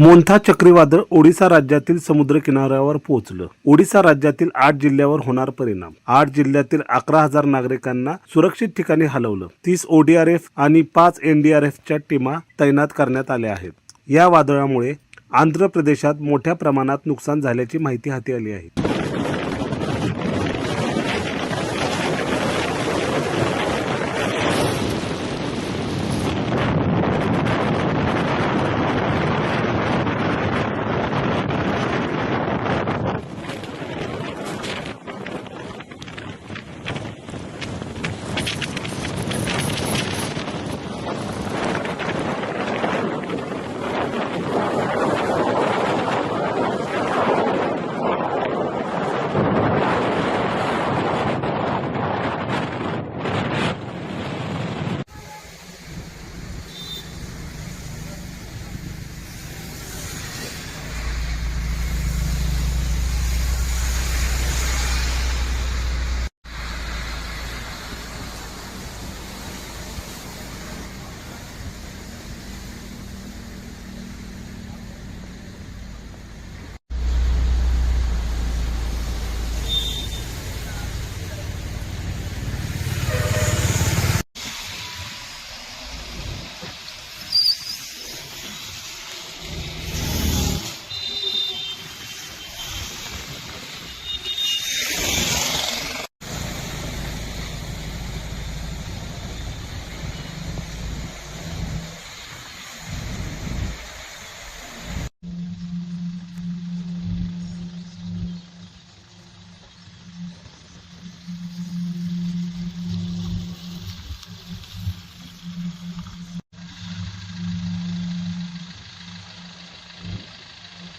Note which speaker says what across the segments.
Speaker 1: मोंथा चक्रीवादळ ओडिसा राज्यातील समुद्र किनाऱ्यावर पोहोचलं. ओडिसा राज्यातील आठ जिल्ह्यावर होणार परिणाम. आठ जिल्ह्यातील अकरा हजार नागरिकांना सुरक्षित ठिकाणी हलवलं. तीस ओडीआरएफ आणि पाच एनडीआरएफच्या टीमा तैनात करण्यात आल्या आहेत. या वादळामुळे आंध्र प्रदेशात मोठ्या प्रमाणात नुकसान झाल्याची माहिती हाती आली आहे.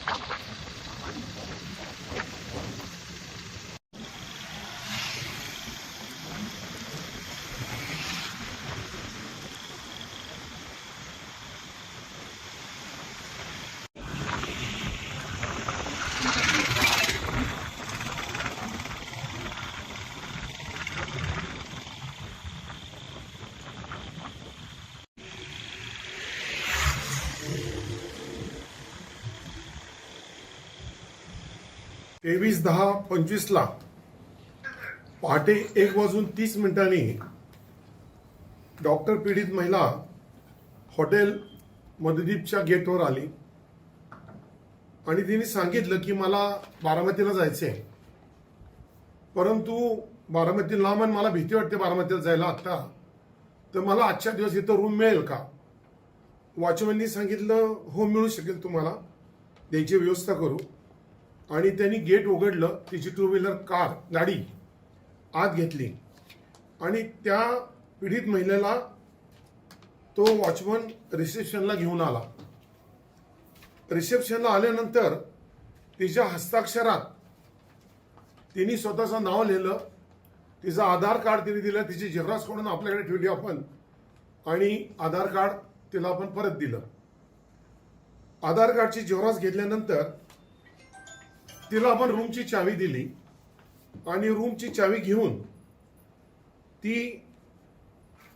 Speaker 1: Thank you.
Speaker 2: तेवीस दहा पंचवीसला. पहाटे एक वाजून तीस मिनिटांनी डॉक्टर पीडित महिला हॉटेल मददीपच्या गेटवर आली. आणि तिने सांगितलं की मला बारामतीला जायचंय. परंतु बारामती लांब आणि मला भीती वाटते बारामतीला जायला आत्ता तर मला आजच्या दिवस इथं रूम मिळेल का? वॉचमॅननी सांगितलं हो मिळू शकेल तुम्हाला. द्यायची व्यवस्था करू. आणि त्यांनी गेट उघडलं तिची टू व्हीलर कार गाडी आत घेतली. आणि त्या पीडित महिलेला तो वॉचमन रिसेप्शनला घेऊन आला. रिसेप्शनला आल्यानंतर तिच्या हस्ताक्षरात तिने स्वतःचं नाव लिहिलं तिचं आधार कार्ड तिने दिलं तिची जेव्हरास काढून आपल्याकडे ठेवली आपण आणि आधार कार्ड तिला आपण परत दिलं. आधार कार्डची जेव्हरास घेतल्यानंतर तिला आपण रूमची चावी दिली आणि रूमची चावी घेऊन ती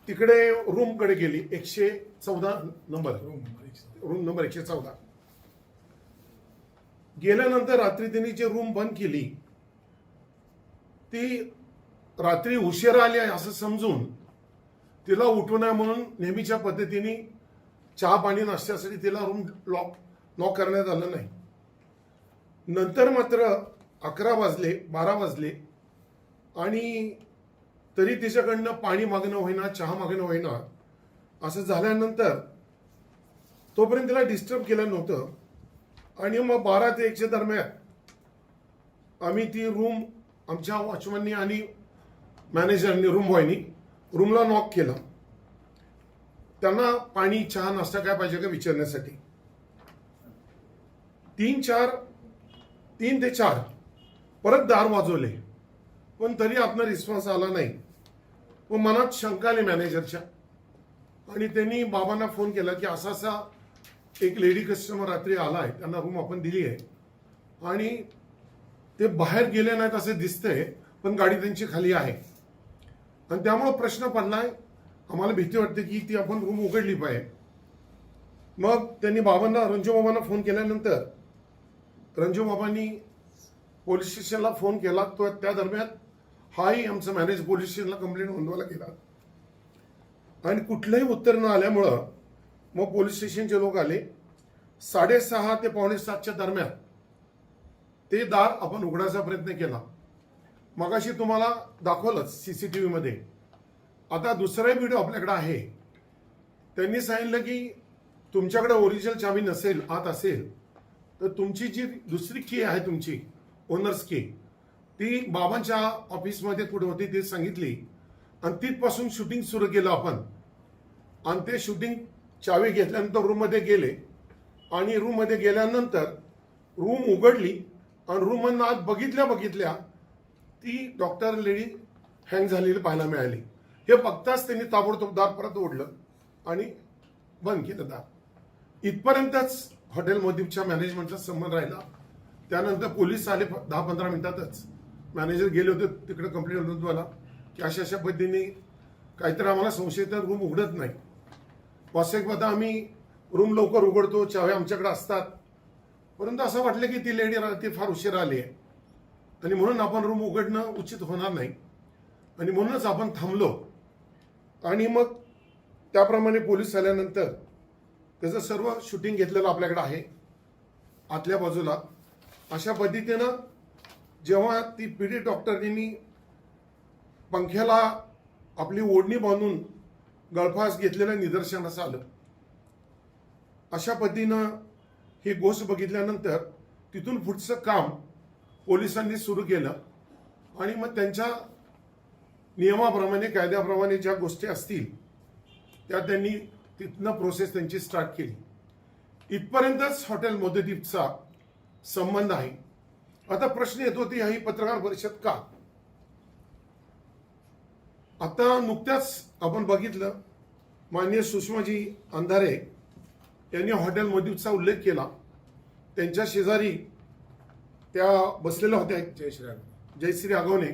Speaker 2: तिकडे रूमकडे गेली एकशे चौदा नंबर रूम नंबर एकशे चौदा. गेल्यानंतर रात्री तिने जी रूम बंद केली ती रात्री उशिरा आली आहे असं समजून तिला उठू नये म्हणून नेहमीच्या पद्धतीने चहा पाणी नाश्त्यासाठी तिला रूम लॉक लॉक करण्यात आलं नाही. नंतर मात्र अकरा वाजले बारा वाजले आणि तरी तिच्याकडनं पाणी मागणं होईना चहा मागणं होईना असं झाल्यानंतर तोपर्यंत तिला डिस्टर्ब केलं नव्हतं. आणि मग बारा ते एकच्या दरम्यान आम्ही ती रूम आमच्या वॉचमननी आणि मॅनेजरनी रूम बॉयनी रूमला नॉक केलं. त्यांना पाणी चहा नाश्ता काय पाहिजे का विचारण्यासाठी? तीन चार तीन ते चार. परत दार वाजवले पण तरी आपला रिस्पॉन्स आला नाही. व मनात शंका आली मॅनेजरच्या आणि त्यांनी बाबांना फोन केला की असा असा एक लेडी कस्टमर रात्री आला आहे त्यांना रूम आपण दिली आहे. आणि ते बाहेर गेले नाहीत असे दिसतंय पण गाडी त्यांची खाली आहे. आणि त्यामुळं प्रश्न पडलाय. आम्हाला भीती वाटते की ती आपण रूम उघडली पाहिजे. मग त्यांनी बाबांना रंजू बाबांना फोन केल्यानंतर बाबांनी पोलीस स्टेशनला फोन केला तो त्या दरम्यान हाही आमचं मॅनेज पोलीस स्टेशनला कंप्लेंट नोंदवायला गेला. आणि कुठलंही उत्तर न आल्यामुळं मग पोलीस स्टेशनचे लोक आले. साडेसहा ते पावणे सातच्या दरम्यान ते दार आपण उघडायचा प्रयत्न केला. मगाशी तुम्हाला दाखवलंच टी व्हीमध्ये. आता दुसराही व्हिडिओ आपल्याकडे आहे. त्यांनी सांगितलं की तुमच्याकडे ओरिजिनल चावी नसेल आत असेल तर तुमची जी दुसरी की आहे तुमची ओनर्स की ती बाबांच्या ऑफिसमध्ये कुठे होती ती सांगितली. आणि तिथपासून शूटिंग सुरू केलं आपण. आणि ते शूटिंग चावी घेतल्यानंतर रूममध्ये गेले. आणि रूममध्ये गेल्यानंतर रूम उघडली. आणि रूममधनं आत बघितल्या बघितल्या ती डॉक्टर लेडी हँग झालेली पाहायला मिळाली. हे बघताच त्यांनी ताबडतोब दार परत ओढलं. आणि बंद केलं दार. इथपर्यंतच हॉटेल मोदीपच्या मॅनेजमेंटचा संबंध राहिला. त्यानंतर पोलीस आले प- दहा पंधरा मिनिटातच. मॅनेजर गेले होते तिकडे कंप्लेंट नोंदवायला की अशा अशा पद्धतीने काहीतरी आम्हाला संशयित रूम उघडत नाही. वास्तविकता आम्ही रूम लवकर उघडतो चाव्या आमच्याकडे असतात. परंतु असं वाटलं की ती लेडी ती फार उशीर आली आहे. आणि म्हणून आपण रूम उघडणं उचित होणार नाही. आणि म्हणूनच आपण थांबलो. आणि मग त्याप्रमाणे पोलीस आल्यानंतर त्याचं सर्व शूटिंग घेतलेलं आपल्याकडे आहे. आतल्या बाजूला. अशा पद्धतीनं जेव्हा ती पीडित डॉक्टरनी पंख्याला आपली ओढणी बांधून गळफास घेतलेलं निदर्शनास आलं. अशा पद्धतीनं ही गोष्ट बघितल्यानंतर तिथून पुढचं काम पोलिसांनी सुरू केलं. आणि मग त्यांच्या नियमाप्रमाणे कायद्याप्रमाणे ज्या गोष्टी असतील त्या त्यांनी तिथनं प्रोसेस त्यांची स्टार्ट केली. इथपर्यंतच हॉटेल मोदीदीपचा संबंध आहे. आता प्रश्न येतो ती ही पत्रकार परिषद का? आता नुकत्याच आपण बघितलं माननीय सुषमाजी अंधारे यांनी हॉटेल मोदीपचा उल्लेख केला. त्यांच्या शेजारी त्या बसलेल्या होत्या
Speaker 3: जयश्री
Speaker 2: जयश्री आगवणे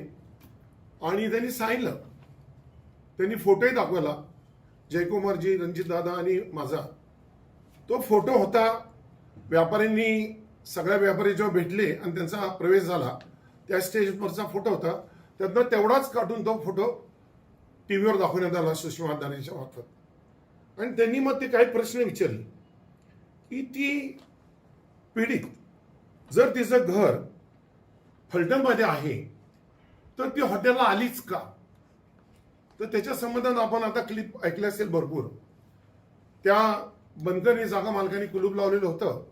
Speaker 2: आणि त्यांनी सांगितलं त्यांनी फोटोही दाखवला. जयकुमारजी रणजितदादा आणि माझा. तो फोटो होता व्यापाऱ्यांनी सगळ्या व्यापारी जेव्हा भेटले आणि त्यांचा प्रवेश झाला त्या स्टेजवरचा फोटो होता. त्यातनं तेवढाच काढून तो फोटो टी व्हीवर दाखवण्यात आला सुषमा दानेच्या मार्फत. आणि त्यांनी मग ते काही प्रश्न विचारले. की ती पीडित जर तिचं घर फलटणमध्ये आहे तर ती हॉटेलला आलीच का? तर त्याच्या संबंधात आपण आता क्लिप ऐकले असेल भरपूर. त्या बंदकरी जागा मालकाने कुलूप लावलेलं होतं.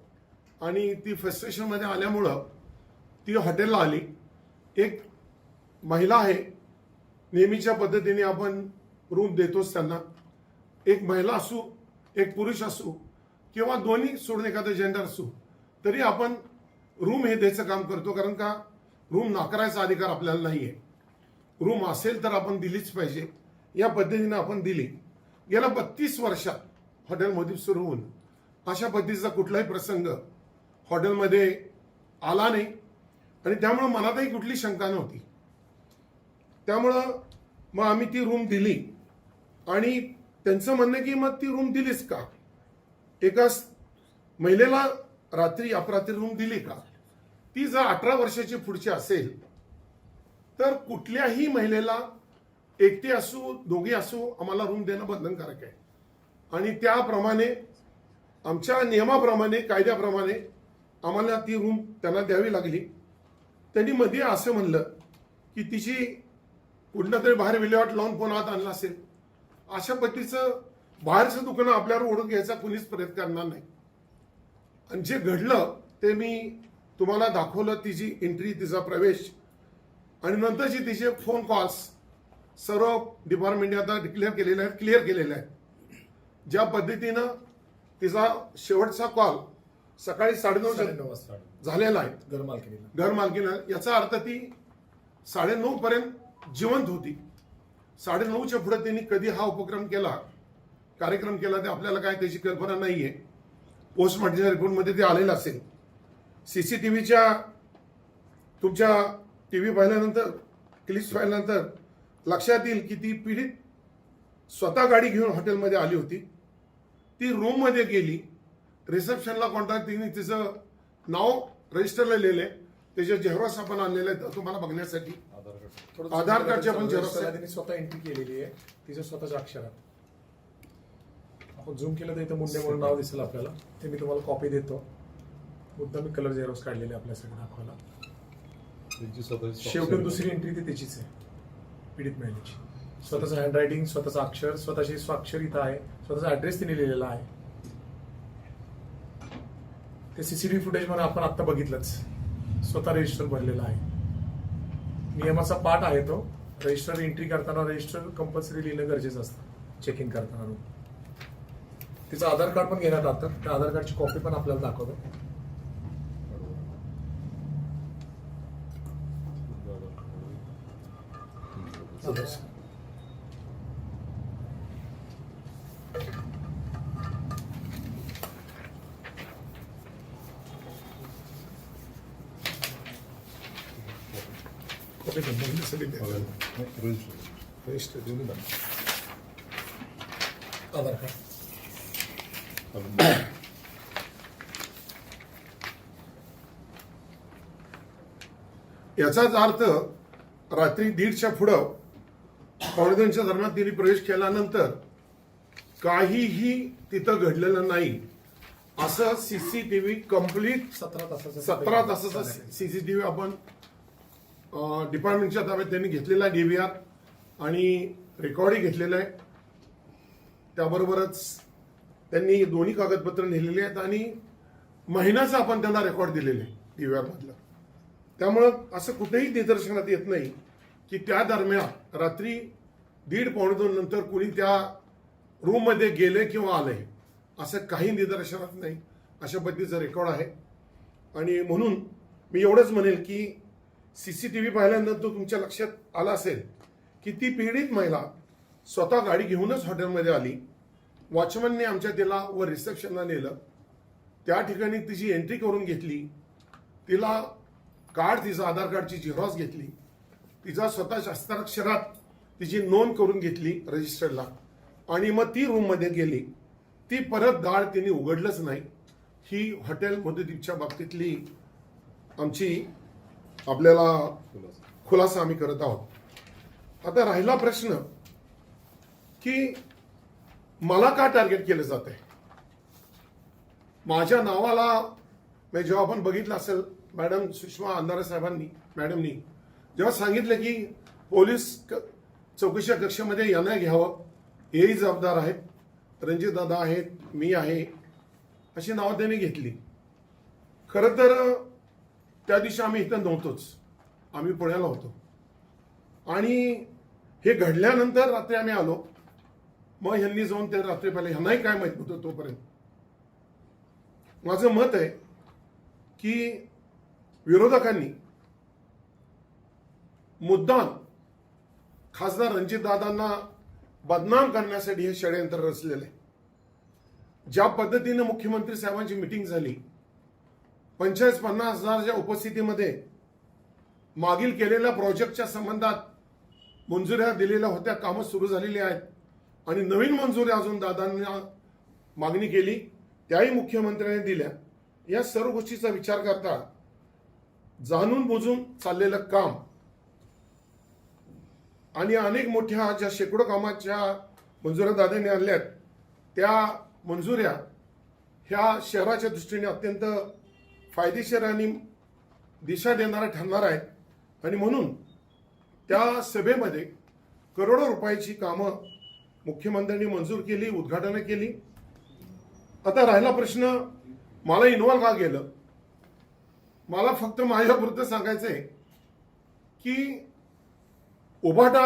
Speaker 2: आणि ती फ्रस्ट्रेशनमध्ये आल्यामुळं ती हॉटेलला आली. एक महिला आहे. नेहमीच्या पद्धतीने आपण रूम देतोच त्यांना. एक महिला असू एक पुरुष असू किंवा दोन्ही सोडून एखादं जेंडर असू तरी आपण रूम हे द्यायचं काम करतो. कारण का? रूम नाकारायचा अधिकार आपल्याला नाही आहे रूम असेल तर आपण दिलीच पाहिजे. या पद्धतीनं आपण दिली. गेल्या बत्तीस वर्षात हॉटेल मोदीप सुरू होऊन अशा पद्धतीचा कुठलाही प्रसंग हॉटेलमध्ये आला नाही. आणि त्यामुळं मनातही कुठली शंका नव्हती. त्यामुळं मग आम्ही ती रूम दिली. आणि त्यांचं म्हणणं की मग ती रूम दिलीच का? एका महिलेला रात्री अपरात्री रूम दिली का? ती जर अठरा वर्षाची पुढची असेल तर कुठल्याही महिलेला एकटी असू दोघी असू आम्हाला रूम देणं बंधनकारक आहे. आणि त्याप्रमाणे आमच्या नियमाप्रमाणे कायद्याप्रमाणे आम्हाला ती रूम त्यांना द्यावी लागली. त्यांनी मध्ये असं म्हणलं की तिची कुठलं तरी बाहेर विल्हेवाट लावून कोण आत आणला असेल. अशा पद्धतीचं बाहेरचं दुकानं आपल्यावर ओढून घ्यायचा कुणीच प्रयत्न करणार नाही. आणि जे घडलं ते मी तुम्हाला दाखवलं तिची एंट्री तिचा प्रवेश. आणि नंतरची तिचे फोन कॉल्स सर्व डिपार्टमेंटने आता डिक्लेअर केलेले आहेत क्लिअर केलेले आहेत. ज्या पद्धतीनं तिचा शेवटचा कॉल सकाळी
Speaker 3: साडेनऊ वाजता.
Speaker 2: झालेला आहे.
Speaker 3: घर मालकीला
Speaker 2: घर याचा अर्थ ती साडेनऊ पर्यंत जिवंत होती. साडेनऊच्या पुढे त्यांनी कधी हा उपक्रम केला कार्यक्रम केला ते आपल्याला काय त्याची कल्पना नाहीये. पोस्टमॉर्टमच्या रिपोर्टमध्ये ते आलेलं असेल. सीसीटीव्हीच्या तुमच्या टी व्ही पाहिल्यानंतर क्लिप्स पाहिल्यानंतर लक्षात येईल की ती पीडित स्वतः गाडी घेऊन हॉटेलमध्ये आली होती. ती रूममध्ये गेली. रिसेप्शनला कॉन्टॅक्ट तिने तिचं नाव रजिस्टरला लिहिले त्याचे जेहरास आपण आणलेले आहेत तुम्हाला बघण्यासाठी.
Speaker 3: थोडं
Speaker 2: आधार कार्डची आपण
Speaker 3: रजिस्टरला
Speaker 2: xerox आहे.
Speaker 3: त्यांनी स्वतः एंट्री केलेली आहे. तिच्या स्वतःच्या अक्षरात. आपण झूम केलं तर इथं मुंडे म्हणून नाव दिसेल आपल्याला. ते मी तुम्हाला कॉपी देतो. मुद्दा मी कलर झेरॉक्स काढलेले आपल्यासाठी दाखवायला. शेवटून दुसरी एंट्री ती त्याचीच आहे. पीडित महिलेची. स्वतःचं हँडरायटिंग स्वतःचं अक्षर स्वतःची स्वाक्षरिता आहे स्वतःचा ऍड्रेस तिने लिहिलेला आहे. ते सीसीटीव्ही फुटेजमध्ये आपण आता बघितलंच. स्वतः रजिस्टर भरलेला आहे. नियमाचा पाठ आहे तो. रजिस्टर एंट्री करताना रजिस्टर कंपल्सरी लिहिणं गरजेचं असतं. चेक इन करताना. तिचं आधार कार्ड पण घेण्यात आलं त्या आधार कार्डची कॉपी पण आपल्याला दाखवतो. कॉपी आधार कार्ड
Speaker 2: याचाच अर्थ रात्री दीडच्या पुढं दोनच्या दरम्यान तिने प्रवेश केल्यानंतर काहीही तिथं घडलेलं नाही. असं सीसीटीव्ही कंप्लीट
Speaker 3: सतरा तासाचा
Speaker 2: सतरा तासाचा सीसीटीव्ही आपण डिपार्टमेंटच्या ताब्यात त्यांनी घेतलेला डीव्हीआर आणि रेकॉर्डही घेतलेलं आहे. त्याबरोबरच त्यांनी दोन्ही कागदपत्र लिहिलेली आहेत आणि महिन्याचं आपण त्यांना रेकॉर्ड दिलेले आहे डीव्हीआर मधलं. त्यामुळं असं कुठेही निदर्शनात येत नाही की त्या दरम्यान रात्री दीड पावणे दोन नंतर कुणी त्या रूममध्ये गेले किंवा आले. असं काही निदर्शनात नाही. अशा पद्धतीचं रेकॉर्ड आहे. आणि म्हणून मी एवढंच म्हणेल की सी सी टी व्ही पाहिल्यानंतर तुमच्या लक्षात आलं असेल की ती पीडित महिला स्वतः गाडी घेऊनच हॉटेलमध्ये आली. वॉचमनने आमच्या तिला व रिसेप्शनला नेलं. त्या ठिकाणी तिची एंट्री करून घेतली. तिला कार्ड तिचं आधार कार्डची झेरॉक्स घेतली. तिचा स्वतः शस्त्राक्षरात तिची नोंद करून घेतली रजिस्टरला आणि मग ती रूममध्ये गेली. ती परत दाळ तिने उघडलंच नाही. ही हॉटेल मुदतीच्या बाबतीतली आमची आपल्याला खुलासा आम्ही करत आहोत. आता राहिला प्रश्न की मला का टार्गेट केलं जात आहे माझ्या नावाला म्हणजे जेव्हा आपण बघितलं असेल मॅडम सुषमा अंधारे साहेबांनी मॅडमनी जेव्हा सांगितलं की पोलीस चौकशी कक्षामध्ये यांना घ्यावं. हेही जबाबदार आहेत. रणजित दादा आहेत मी आहे अशी नावं त्यांनी घेतली. खरं तर त्या दिवशी आम्ही इथं नव्हतोच. आम्ही पुण्याला होतो. आणि हे घडल्यानंतर रात्री आम्ही आलो. मग ह्यांनी जाऊन त्या रात्री पहिले ह्यांनाही काय माहीत होतं तोपर्यंत. माझं मत आहे की विरोधकांनी मुद्दाम खासदार रणजितदादांना बदनाम करण्यासाठी हे षडयंत्र रचलेलं आहे. ज्या पद्धतीने मुख्यमंत्री साहेबांची मिटिंग झाली पंचेचाळीस पन्नास हजारच्या उपस्थितीमध्ये मागील केलेल्या प्रोजेक्टच्या संबंधात मंजुऱ्या दिलेल्या होत्या कामं सुरू झालेली आहेत. आणि नवीन मंजुऱ्या अजून दादांना मागणी केली त्याही मुख्यमंत्र्यांनी दिल्या. या सर्व गोष्टीचा विचार करता जाणून बुजून चाललेलं काम आणि अनेक मोठ्या ज्या शेकडो कामाच्या मंजुऱ्या आणल्या आणल्यात त्या मंजुऱ्या ह्या शहराच्या दृष्टीने अत्यंत फायदेशीर आणि दिशा देणारा ठरणार आहे आणि म्हणून त्या सभेमध्ये करोडो रुपयाची कामं मुख्यमंत्र्यांनी मंजूर केली उद्घाटनं केली. आता राहिला प्रश्न मला इन्व्हॉल्व का गेलं मला फक्त माझ्यापुरतं सांगायचं आहे की उभाटा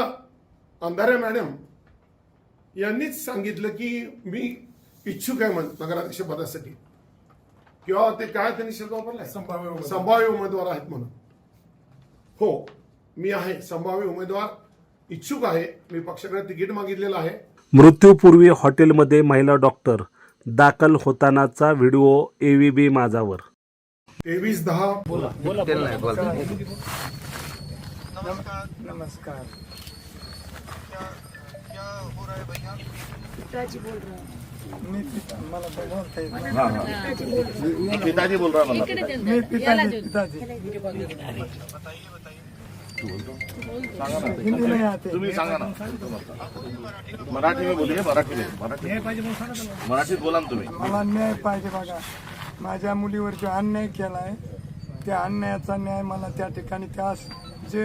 Speaker 2: अंधारे मॅडम यांनीच सांगितलं की मी इच्छुक आहे नगराध्यक्ष पदासाठी. किंवा ते काय त्यांनी शब्द वापरलाय?
Speaker 3: संभाव्य उमेदवार.
Speaker 2: संभाव्य उमेदवार आहेत म्हणून. हो मी आहे. संभाव्य उमेदवार इच्छुक आहे. मी पक्षाकडे तिकीट मागितलेलं आहे.
Speaker 1: मृत्यूपूर्वी हॉटेलमध्ये महिला डॉक्टर दाखल होतानाचा व्हिडिओ एव्हीबी माझावर.
Speaker 2: तेवीस दहा.
Speaker 4: नमस्कार.
Speaker 5: पिताजी बोल रहे हैं।
Speaker 4: मी पिता मला तर बोलता येत नाही.
Speaker 5: हाँ हाँ. पिताजी बोल रहा मतलब
Speaker 6: इकडे
Speaker 4: मी. पिताजी पिताजी. हिंदी नाही आते.
Speaker 5: तुम्ही सांगा ना. मराठी में बोलिए मराठी में. मराठी मराठीत बोला ना तुम्ही.
Speaker 4: मला न्याय पाहिजे बघा. माझ्या मुलीवर जो अन्याय केलाय त्या अन्यायाचा न्याय मला त्या ठिकाणी त्या जे